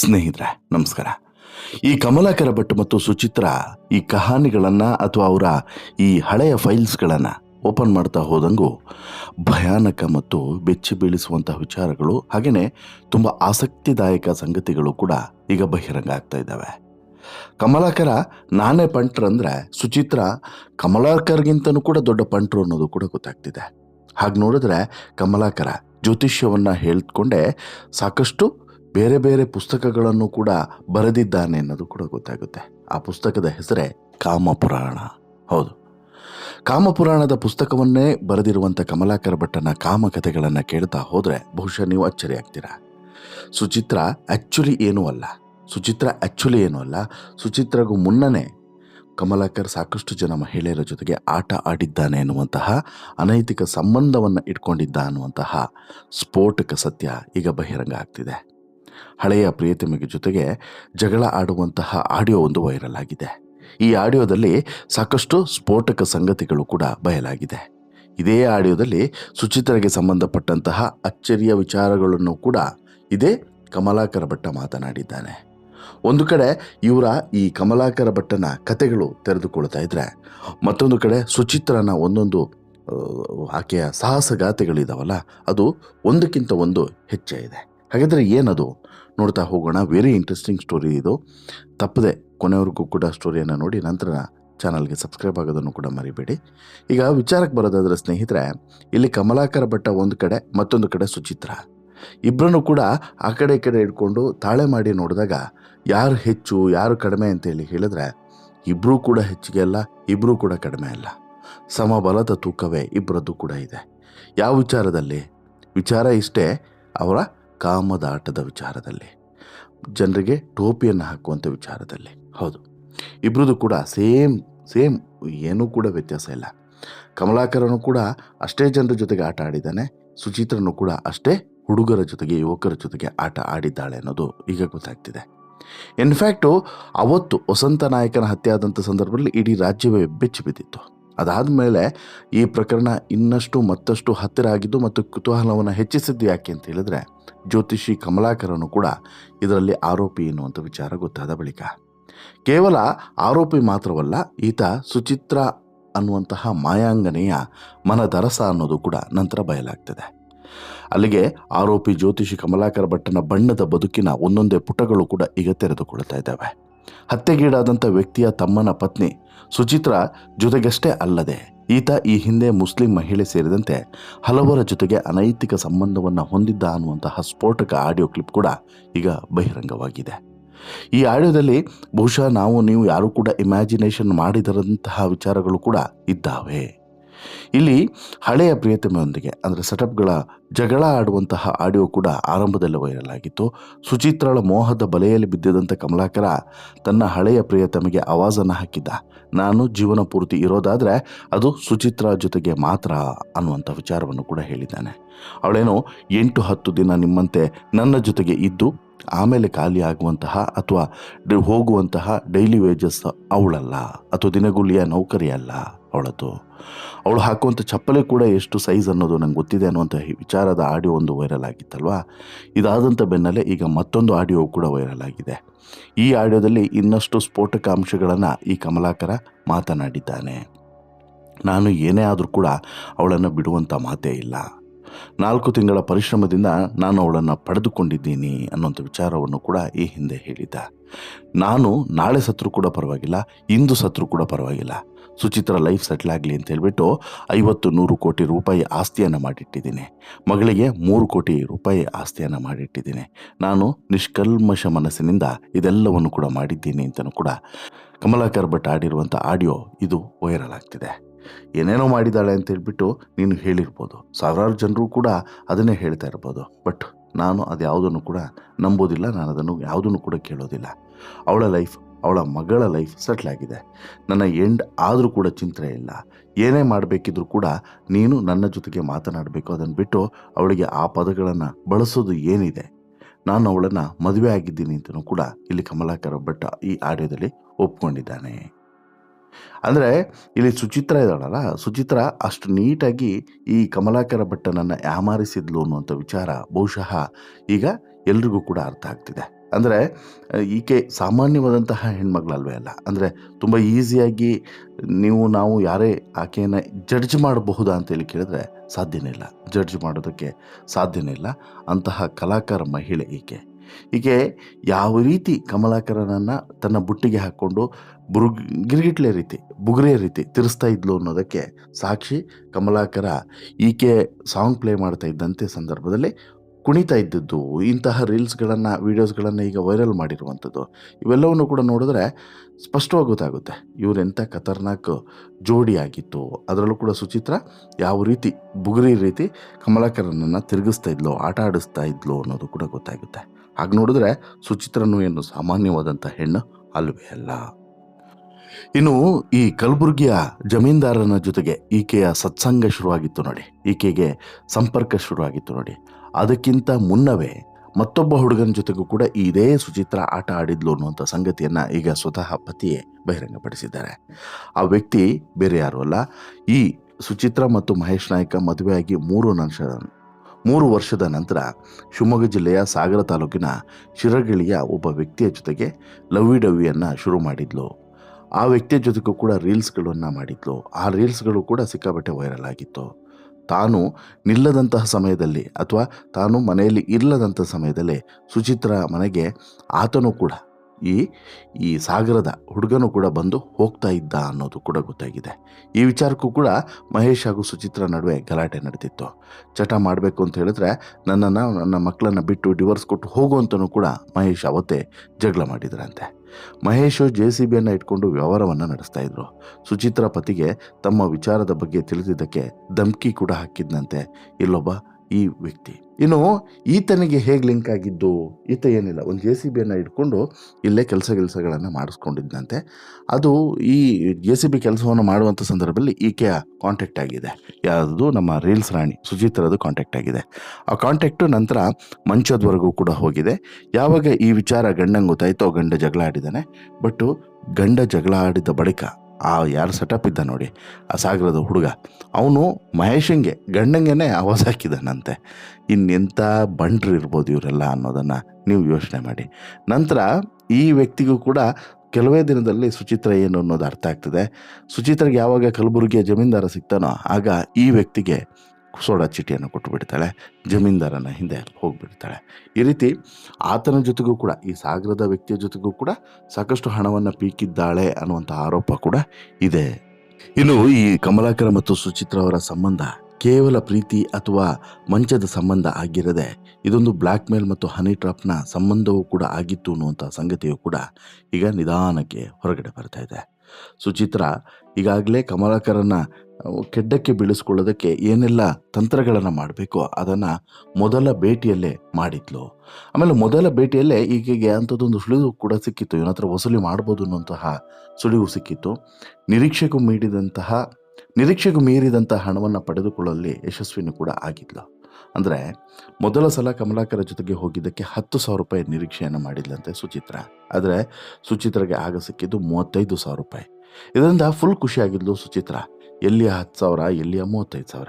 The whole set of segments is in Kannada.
ಸ್ನೇಹಿತರೆ, ನಮಸ್ಕಾರ. ಈ ಕಮಲಾಕರ ಭಟ್ ಮತ್ತು ಸುಚಿತ್ರ ಈ ಕಹಾನಿಗಳನ್ನು ಅಥವಾ ಅವರ ಈ ಹಳೆಯ ಫೈಲ್ಸ್ಗಳನ್ನು ಓಪನ್ ಮಾಡ್ತಾ ಹೋದಂಗೂ ಭಯಾನಕ ಮತ್ತು ಬೆಚ್ಚಿ ಬೀಳಿಸುವಂತಹ ವಿಚಾರಗಳು ಹಾಗೆಯೇ ತುಂಬ ಆಸಕ್ತಿದಾಯಕ ಸಂಗತಿಗಳು ಕೂಡ ಈಗ ಬಹಿರಂಗ ಆಗ್ತಾ ಇದ್ದಾವೆ. ಕಮಲಾಕರ ನಾನೇ ಪಂಟ್ರು ಅಂದರೆ ಸುಚಿತ್ರ ಕಮಲಾಕರ್ಗಿಂತನೂ ಕೂಡ ದೊಡ್ಡ ಪಂಟ್ರು ಅನ್ನೋದು ಕೂಡ ಗೊತ್ತಾಗ್ತಿದೆ. ಹಾಗೆ ನೋಡಿದ್ರೆ ಕಮಲಾಕರ ಜ್ಯೋತಿಷ್ಯವನ್ನು ಹೇಳ್ಕೊಂಡೆ ಸಾಕಷ್ಟು ಬೇರೆ ಬೇರೆ ಪುಸ್ತಕಗಳನ್ನು ಕೂಡ ಬರೆದಿದ್ದಾನೆ ಅನ್ನೋದು ಕೂಡ ಗೊತ್ತಾಗುತ್ತೆ. ಆ ಪುಸ್ತಕದ ಹೆಸರೇ ಕಾಮಪುರಾಣ. ಹೌದು. ಕಾಮಪುರಾಣದ ಪುಸ್ತಕವನ್ನೇ ಬರೆದಿರುವಂಥ ಕಮಲಾಕರ ಭಟ್ಟನ ಕಾಮಕಥೆಗಳನ್ನು ಕೇಳ್ತಾ ಹೋದರೆ ಬಹುಶಃ ನೀವು ಅಚ್ಚರಿ ಆಗ್ತೀರಾ. ಸುಚಿತ್ರ ಆ್ಯಕ್ಚುಲಿ ಏನೂ ಅಲ್ಲ. ಸುಚಿತ್ರ ಆ್ಯಕ್ಚುಲಿ ಏನೂ ಅಲ್ಲ. ಸುಚಿತ್ರಗೂ ಮುನ್ನನೇ ಕಮಲಾಕರ್ ಸಾಕಷ್ಟು ಜನ ಮಹಿಳೆಯರ ಜೊತೆಗೆ ಆಟ ಆಡಿದ್ದಾನೆ ಎನ್ನುವಂತಹ ಅನೈತಿಕ ಸಂಬಂಧವನ್ನು ಇಟ್ಕೊಂಡಿದ್ದ ಅನ್ನುವಂತಹ ಸ್ಫೋಟಕ ಸತ್ಯ ಈಗ ಬಹಿರಂಗ ಆಗ್ತಿದೆ. ಹಳೆಯ ಪ್ರಿಯತಮಿಗೆ ಜೊತೆಗೆ ಜಗಳ ಆಡುವಂತಹ ಆಡಿಯೋ ಒಂದು ವೈರಲ್ ಆಗಿದೆ. ಈ ಆಡಿಯೋದಲ್ಲಿ ಸಾಕಷ್ಟು ಸ್ಫೋಟಕ ಸಂಗತಿಗಳು ಕೂಡ ಬಯಲಾಗಿದೆ. ಇದೇ ಆಡಿಯೋದಲ್ಲಿ ಸುಚಿತ್ರಗೆ ಸಂಬಂಧಪಟ್ಟಂತಹ ಅಚ್ಚರಿಯ ವಿಚಾರಗಳನ್ನು ಕೂಡ ಇದೇ ಕಮಲಾಕರ ಭಟ್ಟ ಮಾತನಾಡಿದ್ದಾನೆ. ಒಂದು ಕಡೆ ಇವರ ಈ ಕಮಲಾಕರ ಭಟ್ಟನ ಕತೆಗಳು ತೆರೆದುಕೊಳ್ತಾ ಇದ್ರೆ, ಮತ್ತೊಂದು ಕಡೆ ಸುಚಿತ್ರನ ಒಂದೊಂದು ಆಕೆಯ ಸಾಹಸಗಾಥೆಗಳಿದಾವಲ್ಲ ಅದು ಒಂದಕ್ಕಿಂತ ಒಂದು ಹೆಚ್ಚೇ ಇದೆ. ಹಾಗಾದರೆ ಏನದು? ನೋಡ್ತಾ ಹೋಗೋಣ ವೆರಿ ಇಂಟ್ರೆಸ್ಟಿಂಗ್ ಸ್ಟೋರಿ ಇದು. ತಪ್ಪದೆ ಕೊನೆವರೆಗೂ ಕೂಡ ಸ್ಟೋರಿಯನ್ನು ನೋಡಿ ನಂತರ ಚಾನಲ್ಗೆ ಸಬ್ಸ್ಕ್ರೈಬ್ ಆಗೋದನ್ನು ಕೂಡ ಮರಿಬೇಡಿ. ಈಗ ವಿಚಾರಕ್ಕೆ ಬರೋದಾದರೆ ಸ್ನೇಹಿತರೆ, ಇಲ್ಲಿ ಕಮಲಾಕರ ಭಟ್ಟ ಒಂದು ಕಡೆ, ಮತ್ತೊಂದು ಕಡೆ ಸುಚಿತ್ರ. ಇಬ್ಬರನ್ನು ಕೂಡ ಆ ಕಡೆ ಈ ಕಡೆ ಇಟ್ಕೊಂಡು ತಾಳೆ ಮಾಡಿ ನೋಡಿದಾಗ ಯಾರು ಹೆಚ್ಚು, ಯಾರು ಕಡಿಮೆ ಅಂತೇಳಿ ಹೇಳಿದ್ರೆ ಇಬ್ಬರೂ ಕೂಡ ಹೆಚ್ಚಿಗೆ ಅಲ್ಲ ಇಬ್ಬರೂ ಕೂಡ ಕಡಿಮೆ ಅಲ್ಲ. ಸಮಬಲದ ತೂಕವೇ ಇಬ್ಬರದ್ದು ಕೂಡ ಇದೆ. ಯಾವ ವಿಚಾರದಲ್ಲಿ? ವಿಚಾರ ಇಷ್ಟೇ, ಅವರ ಕಾಮದಾಟದ ವಿಚಾರದಲ್ಲಿ, ಜನರಿಗೆ ಟೋಪಿಯನ್ನು ಹಾಕುವಂಥ ವಿಚಾರದಲ್ಲಿ. ಹೌದು. ಇಬ್ಬರದು ಕೂಡ ಸೇಮ್ ಸೇಮ್ ಏನೂ ಕೂಡ ವ್ಯತ್ಯಾಸ ಇಲ್ಲ. ಕಮಲಾಕರನು ಕೂಡ ಅಷ್ಟೇ ಜನರ ಜೊತೆಗೆ ಆಟ ಆಡಿದ್ದಾನೆ, ಸುಚಿತ್ರನು ಕೂಡ ಅಷ್ಟೇ ಹುಡುಗರ ಜೊತೆಗೆ, ಯುವಕರ ಜೊತೆಗೆ ಆಟ ಆಡಿದ್ದಾಳೆ ಅನ್ನೋದು ಈಗ ಗೊತ್ತಾಗ್ತಿದೆ. ಇನ್ಫ್ಯಾಕ್ಟು ಅವತ್ತು ವಸಂತ ನಾಯಕನ ಹತ್ಯೆ ಆದಂಥ ಸಂದರ್ಭದಲ್ಲಿ ಇಡೀ ರಾಜ್ಯವೇ ಬೆಚ್ಚಿ ಬಿದ್ದಿತ್ತು. ಅದಾದಮೇಲೆ ಈ ಪ್ರಕರಣ ಇನ್ನಷ್ಟು ಮತ್ತಷ್ಟು ಹತ್ತಿರ ಆಗಿದ್ದು ಮತ್ತು ಕುತೂಹಲವನ್ನು ಹೆಚ್ಚಿಸಿದ್ದು ಯಾಕೆ ಅಂತ ಹೇಳಿದ್ರೆ ಜ್ಯೋತಿಷಿ ಕಮಲಾಕರನು ಕೂಡ ಇದರಲ್ಲಿ ಆರೋಪಿ ಎನ್ನುವಂಥ ವಿಚಾರ ಗೊತ್ತಾದ ಬಳಿಕ. ಕೇವಲ ಆರೋಪಿ ಮಾತ್ರವಲ್ಲ, ಈತ ಸುಚಿತ್ರ ಅನ್ನುವಂತಹ ಮಾಯಾಂಗನೆಯ ಮನದರಸ ಅನ್ನೋದು ಕೂಡ ನಂತರ ಬಯಲಾಗ್ತದೆ. ಅಲ್ಲಿಗೆ ಆರೋಪಿ ಜ್ಯೋತಿಷಿ ಕಮಲಾಕರ ಭಟ್ಟನ ಬಣ್ಣದ ಬದುಕಿನ ಒಂದೊಂದೇ ಪುಟಗಳು ಕೂಡ ಈಗ ತೆರೆದುಕೊಳ್ತಾ ಇದ್ದಾವೆ. ಹತ್ಯೆಗೀಡಾದಂಥ ವ್ಯಕ್ತಿಯ ತಮ್ಮನ ಪತ್ನಿ ಸುಚಿತ್ರ ಜೊತೆಗಷ್ಟೇ ಅಲ್ಲದೆ ಈತ ಈ ಹಿಂದೆ ಮುಸ್ಲಿಂ ಮಹಿಳೆ ಸೇರಿದಂತೆ ಹಲವರ ಜೊತೆಗೆ ಅನೈತಿಕ ಸಂಬಂಧವನ್ನು ಹೊಂದಿದ್ದ ಅನ್ನುವಂತಹ ಸ್ಫೋಟಕ ಆಡಿಯೋ ಕ್ಲಿಪ್ ಕೂಡ ಈಗ ಬಹಿರಂಗವಾಗಿದೆ. ಈ ಆಡಿಯೋದಲ್ಲಿ ಬಹುಶಃ ನಾವು, ನೀವು ಯಾರು ಕೂಡ ಇಮ್ಯಾಜಿನೇಷನ್ ಮಾಡಿದರಂತಹ ವಿಚಾರಗಳು ಕೂಡ ಇದ್ದಾವೆ. ಇಲ್ಲಿ ಹಳೆಯ ಪ್ರಿಯತಮೆಯೊಂದಿಗೆ, ಅಂದರೆ ಸೆಟಪ್ಗಳ ಜಗಳ ಆಡುವಂತಹ ಆಡಿಯೋ ಕೂಡ ಆರಂಭದಲ್ಲಿ ವೈರಲ್ ಆಗಿತ್ತು. ಸುಚಿತ್ರಳ ಮೋಹದ ಬಲೆಯಲ್ಲಿ ಬಿದ್ದಿದ್ದಂಥ ಕಮಲಾಕರ ತನ್ನ ಹಳೆಯ ಪ್ರಿಯತಮೆಗೆ ಆವಾಜನ್ನು ಹಾಕಿದ್ದ. ನಾನು ಜೀವನ ಪೂರ್ತಿ ಇರೋದಾದರೆ ಅದು ಸುಚಿತ್ರ ಜೊತೆಗೆ ಮಾತ್ರ ಅನ್ನುವಂಥ ವಿಚಾರವನ್ನು ಕೂಡ ಹೇಳಿದ್ದಾನೆ. ಅವಳೇನು ಎಂಟು ಹತ್ತು ದಿನ ನಿಮ್ಮಂತೆ ನನ್ನ ಜೊತೆಗೆ ಇದ್ದು, ಆಮೇಲೆ ಖಾಲಿ ಆಗುವಂತಹ ಅಥವಾ ಹೋಗುವಂತಹ ಡೈಲಿ ವೇಜಸ್ ಅವಳಲ್ಲ, ಅಥವಾ ದಿನಗೂಲಿಯ ನೌಕರಿ ಅಲ್ಲ ಅವಳದು. ಅವಳು ಹಾಕುವಂಥ ಚಪ್ಪಲಿ ಕೂಡ ಎಷ್ಟು ಸೈಜ್ ಅನ್ನೋದು ನಂಗೆ ಗೊತ್ತಿದೆ ಅನ್ನುವಂಥ ವಿಚಾರದ ಆಡಿಯೋ ಒಂದು ವೈರಲ್ ಆಗಿತ್ತಲ್ವಾ? ಇದಾದಂಥ ಬೆನ್ನಲ್ಲೇ ಈಗ ಮತ್ತೊಂದು ಆಡಿಯೋ ಕೂಡ ವೈರಲ್ ಆಗಿದೆ. ಈ ಆಡಿಯೋದಲ್ಲಿ ಇನ್ನಷ್ಟು ಸ್ಫೋಟಕ ಅಂಶಗಳನ್ನು ಈ ಕಮಲಾಕರ ಮಾತನಾಡಿದ್ದಾನೆ. ನಾನು ಏನೇ ಆದರೂ ಕೂಡ ಅವಳನ್ನು ಬಿಡುವಂಥ ಮಾತೇ ಇಲ್ಲ. ನಾಲ್ಕು ತಿಂಗಳ ಪರಿಶ್ರಮದಿಂದ ನಾನು ಅವಳನ್ನು ಪಡೆದುಕೊಂಡಿದ್ದೀನಿ ಅನ್ನೋಂಥ ವಿಚಾರವನ್ನು ಕೂಡ ಈ ಹಿಂದೆ ಹೇಳಿದ್ದ. ನಾನು ನಾಳೆ ಸತ್ರು ಕೂಡ ಪರವಾಗಿಲ್ಲ, ಇಂದು ಸತ್ರು ಕೂಡ ಪರವಾಗಿಲ್ಲ. ಸುಚಿತ್ರ ಲೈಫ್ ಸೆಟ್ಲ್ ಆಗಲಿ ಅಂತ ಹೇಳ್ಬಿಟ್ಟು ಐವತ್ತು ನೂರು ಕೋಟಿ ರೂಪಾಯಿ ಆಸ್ತಿಯನ್ನು ಮಾಡಿಟ್ಟಿದ್ದೀನಿ. ಮಗಳಿಗೆ ಮೂರು ಕೋಟಿ ರೂಪಾಯಿ ಆಸ್ತಿಯನ್ನು ಮಾಡಿಟ್ಟಿದ್ದೀನಿ. ನಾನು ನಿಷ್ಕಲ್ಮಶ ಮನಸ್ಸಿನಿಂದ ಇದೆಲ್ಲವನ್ನು ಕೂಡ ಮಾಡಿದ್ದೀನಿ ಅಂತಲೂ ಕೂಡ ಕಮಲಾಕರ್ ಭಟ್ ಆಡಿರುವಂಥ ಆಡಿಯೋ ಇದು ವೈರಲ್ ಆಗ್ತಿದೆ. ಏನೇನೋ ಮಾಡಿದ್ದಾಳೆ ಅಂತ ಹೇಳಿಬಿಟ್ಟು ನೀನು ಹೇಳಿರ್ಬೋದು. ಸಾವಿರಾರು ಜನರು ಕೂಡ ಅದನ್ನೇ ಹೇಳ್ತಾ ಇರ್ಬೋದು. ಬಟ್ ನಾನು ಅದು ಯಾವುದನ್ನು ಕೂಡ ನಂಬೋದಿಲ್ಲ ನಾನು ಅದನ್ನು ಯಾವುದನ್ನು ಕೂಡ ಕೇಳೋದಿಲ್ಲ. ಅವಳ ಲೈಫ್ ಅವಳ ಮಗಳ ಲೈಫ್ ಸೆಟ್ಲ್ ಆಗಿದೆ. ನನ್ನ ಎಂಡ್ ಆದರೂ ಕೂಡ ಚಿಂತೆ ಇಲ್ಲ. ಏನೇ ಮಾಡಬೇಕಿದ್ರೂ ಕೂಡ ನೀನು ನನ್ನ ಜೊತೆಗೆ ಮಾತನಾಡಬೇಕು. ಅದನ್ನು ಬಿಟ್ಟು ಅವಳಿಗೆ ಆ ಪದಗಳನ್ನು ಬಳಸೋದು ಏನಿದೆ? ನಾನು ಅವಳನ್ನು ಮದುವೆ ಆಗಿದ್ದೀನಿ ಅಂತಲೂ ಕೂಡ ಇಲ್ಲಿ ಕಮಲಾಕರ ಭಟ್ಟ ಈ ಆಡಿಯೋದಲ್ಲಿ ಒಪ್ಕೊಂಡಿದ್ದಾನೆ. ಅಂದರೆ ಇಲ್ಲಿ ಸುಚಿತ್ರ ಇದ್ದಾಳಲ್ಲ? ಸುಚಿತ್ರ ಅಷ್ಟು ನೀಟಾಗಿ ಈ ಕಮಲಾಕರ ಭಟ್ಟನನ್ನು ಯಾಮಾರಿಸಿದ್ಲು ಅನ್ನುವಂಥ ವಿಚಾರ ಬಹುಶಃ ಈಗ ಎಲ್ರಿಗೂ ಕೂಡ ಅರ್ಥ ಆಗ್ತಿದೆ. ಅಂದರೆ ಈಕೆ ಸಾಮಾನ್ಯವಾದಂತಹ ಹೆಣ್ಮಗಳಲ್ವೇ ಅಲ್ಲ. ಅಂದರೆ ತುಂಬ ಈಸಿಯಾಗಿ ನೀವು, ನಾವು ಯಾರೇ ಆಕೆಯನ್ನು ಜಡ್ಜ್ ಮಾಡಬಹುದಾ ಅಂತೇಳಿ ಕೇಳಿದ್ರೆ ಸಾಧ್ಯನೇ ಇಲ್ಲ. ಜಡ್ಜ್ ಮಾಡೋದಕ್ಕೆ ಸಾಧ್ಯನೇ ಇಲ್ಲ. ಅಂತಹ ಕಲಾಕಾರ ಮಹಿಳೆ ಈಕೆ. ಈಕೆ ಯಾವ ರೀತಿ ಕಮಲಾಕರನನ್ನು ತನ್ನ ಬುಟ್ಟಿಗೆ ಹಾಕ್ಕೊಂಡು ಬುರುಗ್ ಗಿರ್ಗಿಟ್ಲೆ ರೀತಿ, ಬುಗುರಿಯ ರೀತಿ ತಿರ್ಸ್ತಾ ಇದ್ಲು ಅನ್ನೋದಕ್ಕೆ ಸಾಕ್ಷಿ ಕಮಲಾಕರ ಈಕೆ ಸಾಂಗ್ ಪ್ಲೇ ಮಾಡ್ತಾ ಇದ್ದಂತೆ ಸಂದರ್ಭದಲ್ಲಿ ಕುಣಿತಾ ಇದ್ದದ್ದು, ಇಂತಹ ರೀಲ್ಸ್ಗಳನ್ನು, ವೀಡಿಯೋಸ್ಗಳನ್ನು ಈಗ ವೈರಲ್ ಮಾಡಿರುವಂಥದ್ದು, ಇವೆಲ್ಲವನ್ನು ಕೂಡ ನೋಡಿದ್ರೆ ಸ್ಪಷ್ಟವಾಗಿ ಗೊತ್ತಾಗುತ್ತೆ. ಇವರೆಂಥ ಖತರ್ನಾಕ್ ಜೋಡಿ ಆಗಿತ್ತು. ಅದರಲ್ಲೂ ಕೂಡ ಸುಚಿತ್ರ ಯಾವ ರೀತಿ ಬುಗುರಿ ರೀತಿ ಕಮಲಾಕರನನ್ನು ತಿರುಗಿಸ್ತಾ ಇದ್ಲು, ಆಟ ಆಡಿಸ್ತಾ ಇದ್ಲು ಅನ್ನೋದು ಕೂಡ ಗೊತ್ತಾಗುತ್ತೆ. ಹಾಗೆ ನೋಡಿದ್ರೆ ಸುಚಿತ್ರನು ಏನು ಸಾಮಾನ್ಯವಾದಂಥ ಹೆಣ್ಣು ಅಲ್ವೇ ಅಲ್ಲ. ಇನ್ನು ಈ ಕಲಬುರಗಿಯ ಜಮೀನ್ದಾರನ ಜೊತೆಗೆ ಈಕೆಯ ಸತ್ಸಂಗ ಶುರುವಾಗಿತ್ತು ನೋಡಿ. ಈಕೆಗೆ ಸಂಪರ್ಕ ಶುರುವಾಗಿತ್ತು ನೋಡಿ. ಅದಕ್ಕಿಂತ ಮುನ್ನವೇ ಮತ್ತೊಬ್ಬ ಹುಡುಗನ ಜೊತೆಗೂ ಕೂಡ ಇದೇ ಸುಚಿತ್ರ ಆಟ ಆಡಿದ್ಲು ಅನ್ನುವಂಥ ಸಂಗತಿಯನ್ನು ಈಗ ಸ್ವತಃ ಪತಿಯೇ ಬಹಿರಂಗಪಡಿಸಿದ್ದಾರೆ. ಆ ವ್ಯಕ್ತಿ ಬೇರೆ ಯಾರು ಅಲ್ಲ. ಈ ಸುಚಿತ್ರ ಮತ್ತು ಮಹೇಶ್ ನಾಯ್ಕ ಮದುವೆಯಾಗಿ ಮೂರು ನಂಶ ಮೂರು ವರ್ಷದ ನಂತರ ಶಿವಮೊಗ್ಗ ಜಿಲ್ಲೆಯ ಸಾಗರ ತಾಲೂಕಿನ ಶಿರಗಿಳಿಯ ಒಬ್ಬ ವ್ಯಕ್ತಿಯ ಜೊತೆಗೆ ಲವ್ವಿ ಡವ್ವಿಯನ್ನು ಶುರು ಮಾಡಿದ್ಲು. ಆ ವ್ಯಕ್ತಿಯ ಜೊತೆಗೂ ಕೂಡ ರೀಲ್ಸ್ಗಳನ್ನು ಮಾಡಿದ್ಲು. ಆ ರೀಲ್ಸ್ಗಳು ಕೂಡ ಸಿಕ್ಕಾಪಟ್ಟೆ ವೈರಲ್ ಆಗಿತ್ತು. ತಾನು ನಿಲ್ಲದಂತಹ ಸಮಯದಲ್ಲಿ ಅಥವಾ ತಾನು ಮನೆಯಲ್ಲಿ ಇಲ್ಲದಂಥ ಸಮಯದಲ್ಲಿ ಸುಚಿತ್ರ ಮನೆಗೆ ಆತನು ಕೂಡ ಈ ಈ ಸಾಗರದ ಹುಡುಗನು ಕೂಡ ಬಂದು ಹೋಗ್ತಾ ಇದ್ದ ಅನ್ನೋದು ಕೂಡ ಗೊತ್ತಾಗಿದೆ. ಈ ವಿಚಾರಕ್ಕೂ ಕೂಡ ಮಹೇಶ್ ಹಾಗೂ ಸುಚಿತ್ರ ನಡುವೆ ಗಲಾಟೆ ನಡೆದಿತ್ತು ಚಟ ಮಾಡಬೇಕು ಅಂತ ಹೇಳಿದ್ರೆ ನನ್ನನ್ನು, ನನ್ನ ಮಕ್ಕಳನ್ನು ಬಿಟ್ಟು ಡಿವೋರ್ಸ್ ಕೊಟ್ಟು ಹೋಗು ಅಂತಲೂ ಕೂಡ ಮಹೇಶ್ ಅವತ್ತೇ ಜಗಳ ಮಾಡಿದ್ರಂತೆ. ಮಹೇಶು ಜೆ ಸಿ ಬಿಯನ್ನು ಇಟ್ಕೊಂಡು ವ್ಯವಹಾರವನ್ನು ನಡೆಸ್ತಾ ಇದ್ರು. ಸುಚಿತ್ರ ಪತಿಗೆ ತಮ್ಮ ವಿಚಾರದ ಬಗ್ಗೆ ತಿಳಿದಿದ್ದಕ್ಕೆ ಧಮ್ಕಿ ಕೂಡ ಹಾಕಿದ್ನಂತೆ. ಇಲ್ಲೊಬ್ಬ ಈ ವ್ಯಕ್ತಿ. ಇನ್ನು ಈತನಿಗೆ ಹೇಗೆ ಲಿಂಕ್ ಆಗಿದ್ದು? ಈತ ಏನಿಲ್ಲ. ಒಂದು ಜೆ ಸಿ ಬಿಯನ್ನು ಇಟ್ಕೊಂಡು ಇಲ್ಲೇ ಕೆಲಸ ಕೆಲಸಗಳನ್ನು ಮಾಡಿಸ್ಕೊಂಡಿದ್ದಂತೆ ಅದು ಈ ಜೆ ಸಿ ಬಿ ಕೆಲಸವನ್ನು ಮಾಡುವಂಥ ಸಂದರ್ಭದಲ್ಲಿ ಈಕೆಯ ಕಾಂಟ್ಯಾಕ್ಟ್ ಆಗಿದೆ. ಯಾವುದು ನಮ್ಮ ರೀಲ್ಸ್ ರಾಣಿ. ಸುಚಿತ್ರದ್ದು ಕಾಂಟ್ಯಾಕ್ಟ್ ಆಗಿದೆ. ಆ ಕಾಂಟ್ಯಾಕ್ಟು ನಂತರ ಮಂಚದವರೆಗೂ ಕೂಡ ಹೋಗಿದೆ. ಯಾವಾಗ ಈ ವಿಚಾರ ಗಂಡಂಗೆ ಗೊತ್ತಾಯ್ತೋ, ಗಂಡ ಜಗಳ ಆಡಿದ್ದಾನೆ ಬಟ್ಟು ಗಂಡ ಜಗಳ ಆಡಿದ ಬಳಿಕ ಆ ಯಾರು ಸೆಟಪ್ ಇದ್ದ ನೋಡಿ, ಆ ಸಾಗರದ ಹುಡುಗ. ಅವನು ಮಹೇಶಂಗೆ, ಗಂಡಂಗೆನೇ ಆವಾಸ ಹಾಕಿದ್ದಾನಂತೆ ಇನ್ನೆಂಥ ಬಂಡ್ರು ಇರ್ಬೋದು ಇವರೆಲ್ಲ ಅನ್ನೋದನ್ನು ನೀವು ಯೋಚನೆ ಮಾಡಿ. ನಂತರ ಈ ವ್ಯಕ್ತಿಗೂ ಕೂಡ ಕೆಲವೇ ದಿನದಲ್ಲಿ ಸುಚಿತ್ರ ಏನು ಅನ್ನೋದು ಅರ್ಥ ಆಗ್ತದೆ. ಸುಚಿತ್ರಗೆ ಯಾವಾಗ ಕಲಬುರಗಿಯ ಜಮೀನ್ದಾರ ಸಿಗ್ತಾನೋ, ಆಗ ಈ ವ್ಯಕ್ತಿಗೆ ಸೋಡಾ ಚೀಟಿಯನ್ನು ಕೊಟ್ಟು ಬಿಡ್ತಾಳೆ, ಜಮೀನ್ದಾರನ ಹಿಂದೆ ಹೋಗಿಬಿಡ್ತಾಳೆ. ಈ ರೀತಿ ಆತನ ಜೊತೆಗೂ ಕೂಡ, ಈ ಸಾಗರದ ವ್ಯಕ್ತಿಯ ಜೊತೆಗೂ ಕೂಡ ಸಾಕಷ್ಟು ಹಣವನ್ನು ಪೀಕಿದ್ದಾಳೆ ಅನ್ನುವಂಥ ಆರೋಪ ಕೂಡ ಇದೆ. ಇನ್ನು ಈ ಕಮಲಾಕರ ಮತ್ತು ಸುಚಿತ್ರ ಅವರ ಸಂಬಂಧ ಕೇವಲ ಪ್ರೀತಿ ಅಥವಾ ಮಂಚದ ಸಂಬಂಧ ಆಗಿರದೆ, ಇದೊಂದು ಬ್ಲ್ಯಾಕ್ ಮೇಲ್ ಮತ್ತು ಹನಿ ಟ್ರಾಪ್ನ ಸಂಬಂಧವೂ ಕೂಡ ಆಗಿತ್ತು ಅನ್ನುವಂಥ ಸಂಗತಿಯು ಕೂಡ ಈಗ ನಿಧಾನಕ್ಕೆ ಹೊರಗಡೆ ಬರ್ತಾ ಇದೆ. ಸುಚಿತ್ರ, ಈಗಾಗಲೇ ಕಮಲಾಕರನ್ನು ಕೆಡ್ಡಕ್ಕೆ ಬೀಳಿಸ್ಕೊಳ್ಳೋದಕ್ಕೆ ಏನೆಲ್ಲ ತಂತ್ರಗಳನ್ನು ಮಾಡಬೇಕು ಅದನ್ನು ಮೊದಲ ಭೇಟಿಯಲ್ಲೇ ಮಾಡಿದ್ಲು. ಆಮೇಲೆ ಮೊದಲ ಭೇಟಿಯಲ್ಲೇ ಈಕೆಗೆ ಅಂಥದ್ದೊಂದು ಸುಳಿವು ಕೂಡ ಸಿಕ್ಕಿತ್ತು. ಇವನ ಹತ್ರ ವಸೂಲಿ ಮಾಡ್ಬೋದು ಅನ್ನುವಂತಹ ಸುಳಿವು ಸಿಕ್ಕಿತ್ತು. ನಿರೀಕ್ಷೆಗೂ ಮೀರಿದಂತಹ ನಿರೀಕ್ಷೆಗೂ ಮೀರಿದಂತಹ ಹಣವನ್ನು ಪಡೆದುಕೊಳ್ಳಲು ಯಶಸ್ವಿನೂ ಕೂಡ ಆಗಿದ್ಲು. ಅಂದರೆ ಮೊದಲ ಸಲ ಕಮಲಾಕರ ಜೊತೆಗೆ ಹೋಗಿದ್ದಕ್ಕೆ ಹತ್ತು ಸಾವಿರ ರೂಪಾಯಿ ನಿರೀಕ್ಷೆಯನ್ನು ಮಾಡಿದ್ಲಂತೆ ಸುಚಿತ್ರ. ಆದರೆ ಸುಚಿತ್ರಗೆ ಆಗ ಸಿಕ್ಕಿದ್ದು ಮೂವತ್ತೈದು ಸಾವಿರ ರೂಪಾಯಿ. ಇದರಿಂದ ಫುಲ್ ಖುಷಿಯಾಗಿದ್ಲು ಸುಚಿತ್ರ. ಎಲ್ಲಿಯ ಹತ್ತು ಸಾವಿರ ಎಲ್ಲಿಯ ಮೂವತ್ತೈದು ಸಾವಿರ?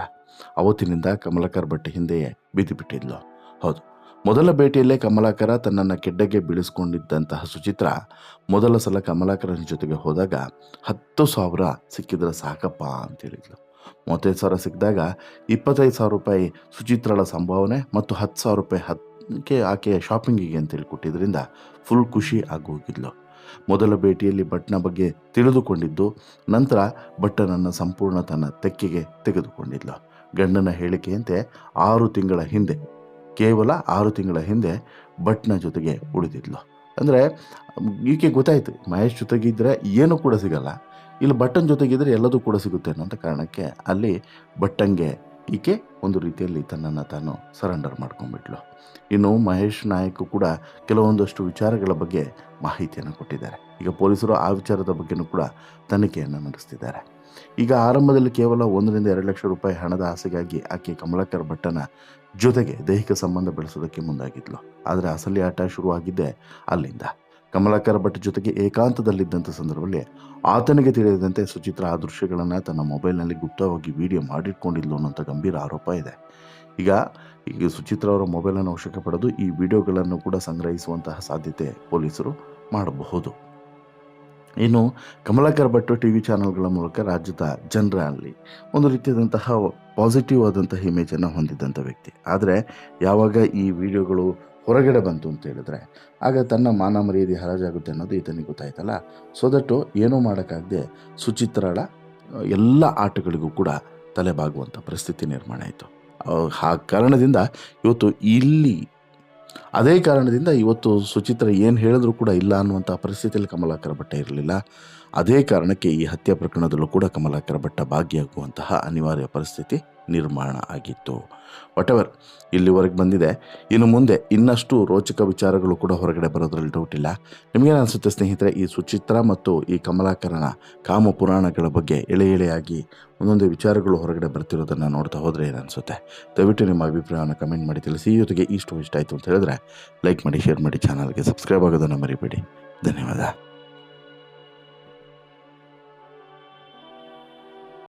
ಅವತ್ತಿನಿಂದ ಕಮಲಾಕರ್ ಬಟ್ಟೆ ಹಿಂದೆಯೇ ಬಿದ್ದು ಬಿಟ್ಟಿದ್ಲು. ಹೌದು. ಮೊದಲ ಭೇಟಿಯಲ್ಲೇ ಕಮಲಾಕರ ತನ್ನನ್ನು ಕೆಡ್ಡಗೆ ಬೀಳಿಸ್ಕೊಂಡಿದ್ದಂತಹ ಸುಚಿತ್ರ ಮೊದಲ ಸಲ ಕಮಲಾಕರನ ಜೊತೆಗೆ ಹೋದಾಗ ಹತ್ತು ಸಾವಿರ ಸಿಕ್ಕಿದ್ರೆ ಸಾಕಪ್ಪ ಅಂತ ಹೇಳಿದ್ಲು. ಮೂವತ್ತೈದು ಸಾವಿರ ಸಿಕ್ಕಿದಾಗ ಇಪ್ಪತ್ತೈದು ಸಾವಿರ ರೂಪಾಯಿ ಸುಚಿತ್ರಳ ಸಂಭಾವನೆ ಮತ್ತು ಹತ್ತು ಸಾವಿರ ರೂಪಾಯಿ ಹತ್ತಕ್ಕೆ ಆಕೆಯ ಶಾಪಿಂಗಿಗೆ ಅಂತೇಳಿ ಕೊಟ್ಟಿದ್ದರಿಂದ ಫುಲ್ ಖುಷಿ ಆಗೋಗಿದ್ಲು. ಮೊದಲ ಭೇಟಿಯಲ್ಲಿ ಭಟ್ನ ಬಗ್ಗೆ ತಿಳಿದುಕೊಂಡಿದ್ದು, ನಂತರ ಭಟ್ಟನನ್ನು ಸಂಪೂರ್ಣ ತನ್ನ ತೆಕ್ಕೆಗೆ ತೆಗೆದುಕೊಂಡಿದ್ಲು. ಗಂಡನ ಹೇಳಿಕೆಯಂತೆ ಆರು ತಿಂಗಳ ಹಿಂದೆ, ಕೇವಲ ಆರು ತಿಂಗಳ ಹಿಂದೆ ಭಟ್ನ ಜೊತೆಗೆ ಉಳಿದಿದ್ಲು. ಅಂದರೆ ಈಕೆ ಗೊತ್ತಾಯಿತು, ಮಹೇಶ್ ಜೊತೆಗಿದ್ದರೆ ಏನೂ ಕೂಡ ಸಿಗಲ್ಲ. ಇಲ್ಲಿ, ಬಟನ್ ಜೊತೆಗಿದ್ರೆ ಎಲ್ಲದೂ ಕೂಡ ಸಿಗುತ್ತೆ ಅನ್ನೋಂಥ ಕಾರಣಕ್ಕೆ ಅಲ್ಲಿ ಬಟ್ಟಂಗೆ ಈಕೆ ಒಂದು ರೀತಿಯಲ್ಲಿ ತನ್ನನ್ನು ತಾನು ಸರೆಂಡರ್ ಮಾಡ್ಕೊಂಡ್ಬಿಟ್ಲು. ಇನ್ನು ಮಹೇಶ್ ನಾಯಕ್ ಕೂಡ ಕೆಲವೊಂದಷ್ಟು ವಿಚಾರಗಳ ಬಗ್ಗೆ ಮಾಹಿತಿಯನ್ನು ಕೊಟ್ಟಿದ್ದಾರೆ. ಈಗ ಪೊಲೀಸರು ಆ ವಿಚಾರದ ಬಗ್ಗೆನೂ ಕೂಡ ತನಿಖೆಯನ್ನು ನಡೆಸ್ತಿದ್ದಾರೆ. ಈಗ ಆರಂಭದಲ್ಲಿ ಕೇವಲ ಒಂದರಿಂದ ಎರಡು ಲಕ್ಷ ರೂಪಾಯಿ ಹಣದ ಆಸೆಗಾಗಿ ಆಕೆ ಕಮಲಾಕರ್ ಭಟ್ಟನ ಜೊತೆಗೆ ದೈಹಿಕ ಸಂಬಂಧ ಬೆಳೆಸೋದಕ್ಕೆ ಮುಂದಾಗಿದ್ಲು. ಆದರೆ ಅಸಲಿ ಆಟ ಶುರುವಾಗಿದ್ದೆ ಅಲ್ಲಿಂದ. ಕಮಲಾಕರ್ ಭಟ್ ಜೊತೆಗೆ ಏಕಾಂತದಲ್ಲಿದ್ದಂಥ ಸಂದರ್ಭದಲ್ಲಿ ಆತನಿಗೆ ತಿಳಿಯದಂತೆ ಸುಚಿತ್ರ ಆ ದೃಶ್ಯಗಳನ್ನು ತನ್ನ ಮೊಬೈಲ್ನಲ್ಲಿ ಗುಪ್ತವಾಗಿ ವಿಡಿಯೋ ಮಾಡಿಟ್ಕೊಂಡಿದ್ಲು ಅನ್ನೋಂಥ ಗಂಭೀರ ಆರೋಪ ಇದೆ. ಈಗ ಈಗ ಸುಚಿತ್ರ ಅವರ ಮೊಬೈಲನ್ನು ವಶಕ್ಕೆ ಪಡೆದು ಈ ವಿಡಿಯೋಗಳನ್ನು ಕೂಡ ಸಂಗ್ರಹಿಸುವಂತಹ ಸಾಧ್ಯತೆ ಪೊಲೀಸರು ಮಾಡಬಹುದು. ಇನ್ನು ಕಮಲಾಕರ್ ಭಟ್ ಟಿ ವಿ ಚಾನಲ್ಗಳ ಮೂಲಕ ರಾಜ್ಯದ ಜನರಲ್ಲಿ ಒಂದು ರೀತಿಯಾದಂತಹ ಪಾಸಿಟಿವ್ ಆದಂತಹ ಇಮೇಜನ್ನು ಹೊಂದಿದ್ದಂಥ ವ್ಯಕ್ತಿ. ಆದರೆ, ಯಾವಾಗ ಈ ವಿಡಿಯೋಗಳು ಹೊರಗಡೆ ಬಂತು ಅಂತ ಹೇಳಿದ್ರೆ, ಆಗ ತನ್ನ ಮಾನ ಮರ್ಯಾದೆ ಹರಾಜಾಗುತ್ತೆ ಅನ್ನೋದು ಈತನಿಗೆ ಗೊತ್ತಾಯ್ತಲ್ಲ. ಸೊ ದಟ್ಟು ಏನೂ ಮಾಡೋಕ್ಕಾಗದೆ ಸುಚಿತ್ರಾಳ, ಎಲ್ಲ ಆಟಗಳಿಗೂ ಕೂಡ ತಲೆಬಾಗುವಂಥ ಪರಿಸ್ಥಿತಿ ನಿರ್ಮಾಣ ಆಯಿತು. ಆ ಕಾರಣದಿಂದ ಇವತ್ತು ಇಲ್ಲಿ, ಅದೇ ಕಾರಣದಿಂದ ಇವತ್ತು ಸುಚಿತ್ರ ಏನು ಹೇಳಿದ್ರು ಕೂಡ ಇಲ್ಲ ಅನ್ನುವಂಥ ಪರಿಸ್ಥಿತಿಯಲ್ಲಿ ಕಮಲಾಕರ ಭಟ್ಟ ಇರಲಿಲ್ಲ. ಅದೇ ಕಾರಣಕ್ಕೆ ಈ ಹತ್ಯೆ ಪ್ರಕರಣದಲ್ಲೂ ಕೂಡ ಕಮಲಾಕರ ಭಟ್ಟ ಭಾಗಿಯಾಗುವಂತಹ ಅನಿವಾರ್ಯ ಪರಿಸ್ಥಿತಿ ನಿರ್ಮಾಣ ಆಗಿತ್ತು. ವಾಟೆವರ್ ಇಲ್ಲಿವರೆಗೆ ಬಂದಿದೆ. ಇನ್ನು ಮುಂದೆ ಇನ್ನಷ್ಟು ರೋಚಕ ವಿಚಾರಗಳು ಕೂಡ ಹೊರಗಡೆ ಬರೋದ್ರಲ್ಲಿ ಡೌಟ್ ಇಲ್ಲ. ನಿಮಗೇನು ಅನಿಸುತ್ತೆ ಸ್ನೇಹಿತರೆ, ಈ ಸುಚಿತ್ರ ಮತ್ತು ಈ ಕಮಲಾಕರನ ಕಾಮ ಪುರಾಣಗಳ ಬಗ್ಗೆ ಎಳೆ ಎಳೆಯಾಗಿ ಒಂದೊಂದು ವಿಚಾರಗಳು ಹೊರಗಡೆ ಬರ್ತಿರೋದನ್ನು ನೋಡ್ತಾ ಹೋದರೆ ಏನು ಅನಿಸುತ್ತೆ? ದಯವಿಟ್ಟು ನಿಮ್ಮ ಅಭಿಪ್ರಾಯವನ್ನು ಕಮೆಂಟ್ ಮಾಡಿ ತಿಳಿಸಿ. ಈ ಜೊತೆಗೆ ಇಷ್ಟು ಇಷ್ಟ ಆಯಿತು ಅಂತ ಹೇಳಿದ್ರೆ ಲೈಕ್ ಮಾಡಿ ಶೇರ್ ಮಾಡಿ ಚಾನಲ್ಗೆ ಸಬ್ಸ್ಕ್ರೈಬ್ ಆಗೋದನ್ನು ಮರಿಬೇಡಿ. ಧನ್ಯವಾದ.